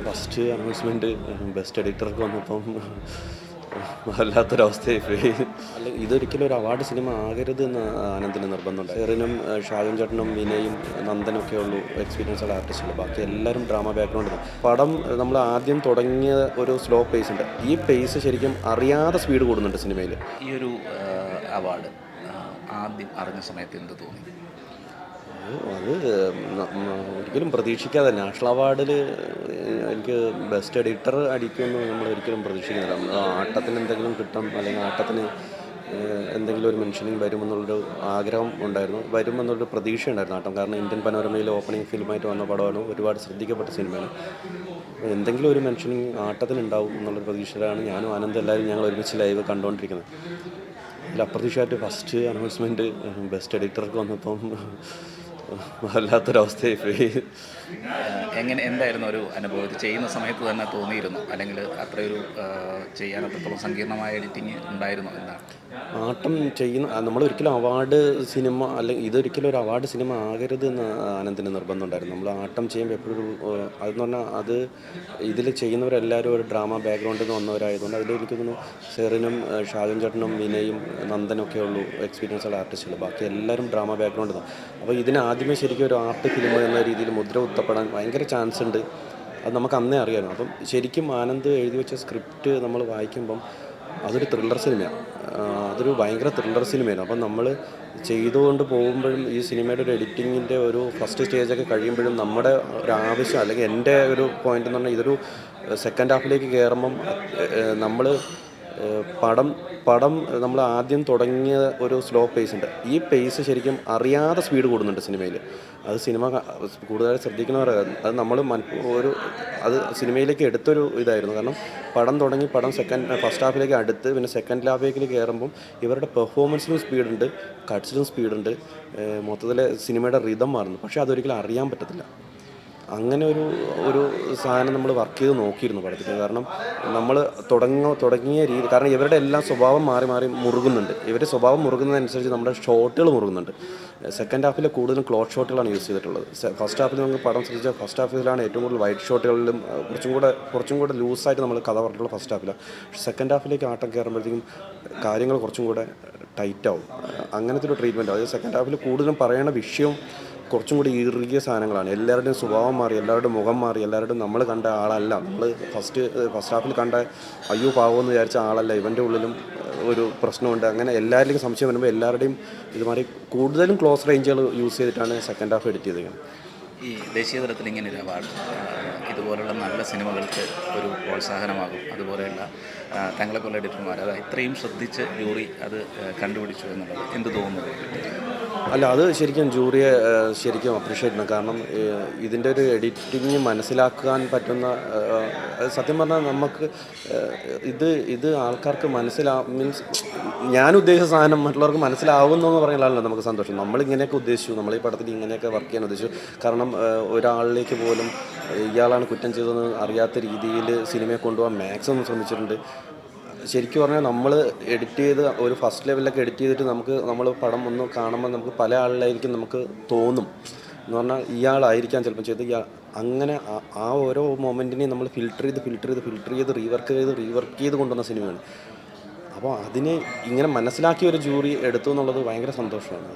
First announcement best എഡിറ്റർക്ക് വന്നപ്പം വല്ലാത്തൊരവസ്ഥയായി പോയി. അല്ല ഇതൊരിക്കലും ഒരു അവാർഡ് സിനിമ ആകരുത് എന്ന് ആനന്ദിന് നിർബന്ധമുണ്ട് എറിനും ഷാജൻ ചേട്ടനും വിനയും നന്ദനൊക്കെ ഉള്ളൂ എക്സ്പീരിയൻസുള്ള ആർട്ടിസ്റ്റുകൾ ബാക്കി എല്ലാവരും ഡ്രാമ ബാക്ക്ഗ്രൗണ്ട് പടം നമ്മൾ ആദ്യം തുടങ്ങിയ ഒരു സ്ലോ പേസ് ഉണ്ട്. ഈ പേസ് ശരിക്കും അറിയാതെ സ്പീഡ് കൂടുന്നുണ്ട് സിനിമയിൽ ഈ ഒരു അവാർഡ് ആദ്യം അറിഞ്ഞ സമയത്ത് എന്ത് തോന്നി? അത് ഒരിക്കലും പ്രതീക്ഷിക്കാതെ നാഷണൽ അവാർഡിൽ എനിക്ക് ബെസ്റ്റ് എഡിറ്റർ അടിക്കുമെന്ന് നമ്മൾ ഒരിക്കലും പ്രതീക്ഷിക്കുന്നില്ല. ആട്ടത്തിന് എന്തെങ്കിലും കിട്ടും അല്ലെങ്കിൽ ആട്ടത്തിന് എന്തെങ്കിലും ഒരു മെൻഷനിങ് വരുമെന്നുള്ളൊരു ആഗ്രഹം ഉണ്ടായിരുന്നു. വരുമെന്നുള്ളൊരു പ്രതീക്ഷ ഉണ്ടായിരുന്നു ആട്ടം. കാരണം ഇന്ത്യൻ പനോരമയിൽ ഓപ്പണിംഗ് ഫിലിമായിട്ട് വന്ന പടമാണ് ഒരുപാട് ശ്രദ്ധിക്കപ്പെട്ട സിനിമയാണ് എന്തെങ്കിലും ഒരു മെൻഷനിങ് ആട്ടത്തിന് ഉണ്ടാവും എന്നുള്ളൊരു പ്രതീക്ഷയിലാണ് ഞാനും ആനന്ദ് എല്ലാവരും ഞങ്ങൾ ഒരുമിച്ച് ലൈവ് കണ്ടുകൊണ്ടിരിക്കുന്നത്. അതിൽ അപ്രതീക്ഷിതമായിട്ട് ഫസ്റ്റ് അനൗൺസ്മെന്റ് ബെസ്റ്റ് എഡിറ്റർക്ക് വന്നപ്പം വല്ലാത്തൊരവസ്ഥയായി പോയി. എങ്ങനെ എന്തായിരുന്നു ഒരു അനുഭവം? ഇത് ചെയ്യുന്ന സമയത്ത് തന്നെ തോന്നിയിരുന്നു? അല്ലെങ്കിൽ അത്രയൊരു ചെയ്യാൻ അത്രത്തോളം സങ്കീർണമായ എഡിറ്റിംഗ് ഉണ്ടായിരുന്നു എന്താണ് ആട്ടം ചെയ്യുന്ന നമ്മൾ ഒരിക്കലും അവാർഡ് സിനിമ അല്ലെങ്കിൽ ഇതൊരിക്കലും ഒരു അവാർഡ് സിനിമ ആകരുത് എന്ന് ആനന്ദിന് നിർബന്ധമുണ്ടായിരുന്നു നമ്മൾ ആട്ടം ചെയ്യുമ്പോൾ എപ്പോഴും അതെന്ന് പറഞ്ഞാൽ അത് ഇതിൽ ചെയ്യുന്നവരെല്ലാവരും ഒരു ഡ്രാമ ബാക്ക്ഗ്രൗണ്ടിൽ നിന്ന് വന്നവരായതുകൊണ്ട് അതിൽ എനിക്ക് തോന്നുന്നു സെറിനും ഷാജും ഷാജൻ ചേട്ടനും വിനയും നന്ദനൊക്കെ ഉള്ളൂ എക്സ്പീരിയൻസ് ഉള്ള ആർട്ടിസ്റ്റുകൾ ബാക്കി എല്ലാവരും ഡ്രാമ ബാക്ക്ഗ്രൗണ്ടിൽ നിന്ന് അപ്പോൾ ഇതിന് ആദ്യമേ ശരിക്കും ഒരു ആർട്ട് ഫിലിം എന്ന രീതിയിൽ മുദ്ര കുത്തപ്പെടാൻ ഭയങ്കര ചാൻസ് ഉണ്ട്. അത് നമുക്ക് അന്നേ അറിയാമായിരുന്നു അപ്പം ശരിക്കും ആനന്ദ് എഴുതി വെച്ച സ്ക്രിപ്റ്റ് നമ്മൾ വായിക്കുമ്പം അതൊരു ത്രില്ലർ സിനിമയാണ് അതൊരു ഭയങ്കര ത്രില്ലർ സിനിമയാണ് അപ്പം നമ്മൾ ചെയ്തുകൊണ്ട് പോകുമ്പോഴും ഈ സിനിമയുടെ ഒരു എഡിറ്റിങ്ങിന്റെ ഒരു ഫസ്റ്റ് സ്റ്റേജൊക്കെ കഴിയുമ്പോഴും നമ്മുടെ ഒരു ആവശ്യം അല്ലെങ്കിൽ എന്റെ ഒരു പോയിന്റ് എന്ന് പറഞ്ഞാൽ ഇതൊരു സെക്കൻഡ് ഹാഫിലേക്ക് കയറുമ്പം നമ്മൾ പടം പടം നമ്മൾ ആദ്യം തുടങ്ങിയ ഒരു സ്ലോ പേസ് ഉണ്ട്. ഈ പേസ് ശരിക്കും അറിയാതെ സ്പീഡ് കൂടുന്നുണ്ട് സിനിമയിൽ അത് സിനിമ കൂടുതലായി ശ്രദ്ധിക്കുന്നവരായിരുന്നു അത് നമ്മൾ ഒരു അത് സിനിമയിലേക്ക് എടുത്തൊരു ഇതായിരുന്നു. കാരണം പടം തുടങ്ങി പടം സെക്കൻഡ് ഫസ്റ്റ് ഹാഫിലേക്ക് അടുത്ത് പിന്നെ സെക്കൻഡ് ഹാഫിലേക്ക് കയറുമ്പം ഇവരുടെ പെർഫോമൻസിനും സ്പീഡുണ്ട് കട്ട്സിനും സ്പീഡുണ്ട് മൊത്തത്തിൽ സിനിമയുടെ റിതം മാറുന്നു. പക്ഷേ അതൊരിക്കലും അറിയാൻ പറ്റത്തില്ല. അങ്ങനെ ഒരു ഒരു സാധനം നമ്മൾ വർക്ക് ചെയ്ത് നോക്കിയിരുന്നു പടത്തിൽ കാരണം നമ്മൾ തുടങ്ങ തുടങ്ങിയ രീതി കാരണം ഇവരുടെ എല്ലാം സ്വഭാവം മാറി മാറി മുറുകുന്നുണ്ട്. ഇവരുടെ സ്വഭാവം മുറുകുന്നതനുസരിച്ച് നമ്മുടെ ഷോട്ടുകൾ മുറുകുന്നുണ്ട്. സെക്കൻഡ് ഹാഫിൽ കൂടുതലും ക്ലോത്ത് ഷോട്ടുകളാണ് യൂസ് ചെയ്തിട്ടുള്ളത്. ഫസ്റ്റ് ഹാഫിൽ നമുക്ക് പടം ശ്രദ്ധിച്ചാൽ ഫസ്റ്റ് ഹാഫിലാണ് ഏറ്റവും കൂടുതൽ വൈറ്റ് ഷോട്ടുകളിലും കുറച്ചും കൂടെ കുറച്ചും കൂടെ ലൂസായിട്ട് നമ്മൾ കഥ പറഞ്ഞിട്ടുള്ള ഫസ്റ്റ് ഹാഫിലാണ് സെക്കൻഡ് ഹാഫിലേക്ക് ആട്ടം കയറുമ്പോഴത്തേക്കും കാര്യങ്ങൾ കുറച്ചും കൂടെ ടൈറ്റാവും അങ്ങനത്തെ ഒരു ട്രീറ്റ്മെന്റ് അതായത് സെക്കൻഡ് ഹാഫിൽ കൂടുതലും പറയേണ്ട വിഷയം കുറച്ചും കൂടി ഇറുകിയ സാധനങ്ങളാണ്. എല്ലാവരുടെയും സ്വഭാവം മാറി എല്ലാവരുടെയും മുഖം മാറി എല്ലാവരുടെയും നമ്മൾ കണ്ട ആളല്ല. നമ്മൾ ഫസ്റ്റ് ഫസ്റ്റ് ഹാഫിൽ കണ്ട അയ്യോ പാവമെന്ന് വിചാരിച്ച ആളല്ല. ഇവന്റെ ഉള്ളിലും ഒരു പ്രശ്നമുണ്ട്. അങ്ങനെ എല്ലാവരിലും സംശയം വരുമ്പോൾ എല്ലാവരുടെയും ഇതുമാതിരി കൂടുതലും ക്ലോസ് റേഞ്ചുകൾ യൂസ് ചെയ്തിട്ടാണ് സെക്കൻഡ് ഹാഫ് എഡിറ്റ് ചെയ്തിരിക്കുന്നത് ഈ ദേശീയ തലത്തിൽ ഇങ്ങനെ ഒരു അവാർഡ് ഇതുപോലുള്ള നല്ല സിനിമകൾക്ക് ഒരു പ്രോത്സാഹനമാകും. അതുപോലെയുള്ള തങ്ങളെപ്പോലുള്ള എഡിറ്റർമാർ അത് ഇത്രയും ശ്രദ്ധിച്ച് ജൂറി അത് കണ്ടുപിടിച്ചു എന്നുള്ളത്. എന്ത് തോന്നുന്നു? അല്ല അത് ശരിക്കും ജൂറിയെ ശരിക്കും അപ്രീഷിയേറ്റ് ചെയ്യണം കാരണം ഇതിന്റെ ഒരു എഡിറ്റിങ് മനസ്സിലാക്കാൻ പറ്റുന്ന സത്യം പറഞ്ഞാൽ നമുക്ക് ഇത് ഇത് ആൾക്കാർക്ക് മനസ്സിലാ മീൻസ് ഞാൻ ഉദ്ദേശിച്ച സാധനം മറ്റുള്ളവർക്ക് മനസ്സിലാവുന്നു എന്ന് പറയുന്നതല്ല നമുക്ക് സന്തോഷം. നമ്മളിങ്ങനെയൊക്കെ ഉദ്ദേശിച്ചു നമ്മൾ ഈ പടത്തിൽ ഇങ്ങനെയൊക്കെ വർക്ക് ചെയ്യാൻ ഉദ്ദേശിച്ചു. കാരണം ഒരാളിലേക്ക് പോലും ഇയാളാണ് കുറ്റം ചെയ്തതെന്ന് അറിയാത്ത രീതിയിൽ സിനിമയെ കൊണ്ടുപോകാൻ മാക്സിമം ശ്രമിച്ചിട്ടുണ്ട്. ശരിക്കും പറഞ്ഞാൽ നമ്മൾ എഡിറ്റ് ചെയ്ത് ഒരു ഫസ്റ്റ് ലെവലിലൊക്കെ എഡിറ്റ് ചെയ്തിട്ട് നമുക്ക് നമ്മൾ പടം ഒന്ന് കാണുമ്പോൾ നമുക്ക് പല ആളിലായിരിക്കും നമുക്ക് തോന്നും. എന്ന് പറഞ്ഞാൽ ഇയാളായിരിക്കാം ചിലപ്പോൾ ചെയ്ത് അങ്ങനെ ആ- ഓരോ മൊമെന്റിനെയും നമ്മൾ ഫിൽട്ടർ ചെയ്ത് ഫിൽട്ടർ ചെയ്ത് ഫിൽട്ടർ ചെയ്ത് റീവർക്ക് ചെയ്ത് റീവർക്ക് ചെയ്ത് കൊണ്ടുവന്ന സിനിമയാണ്. അപ്പോൾ അതിനെ ഇങ്ങനെ മനസ്സിലാക്കിയ ഒരു ജൂറി എടുത്തു എന്നുള്ളത് ഭയങ്കര സന്തോഷമാണ്.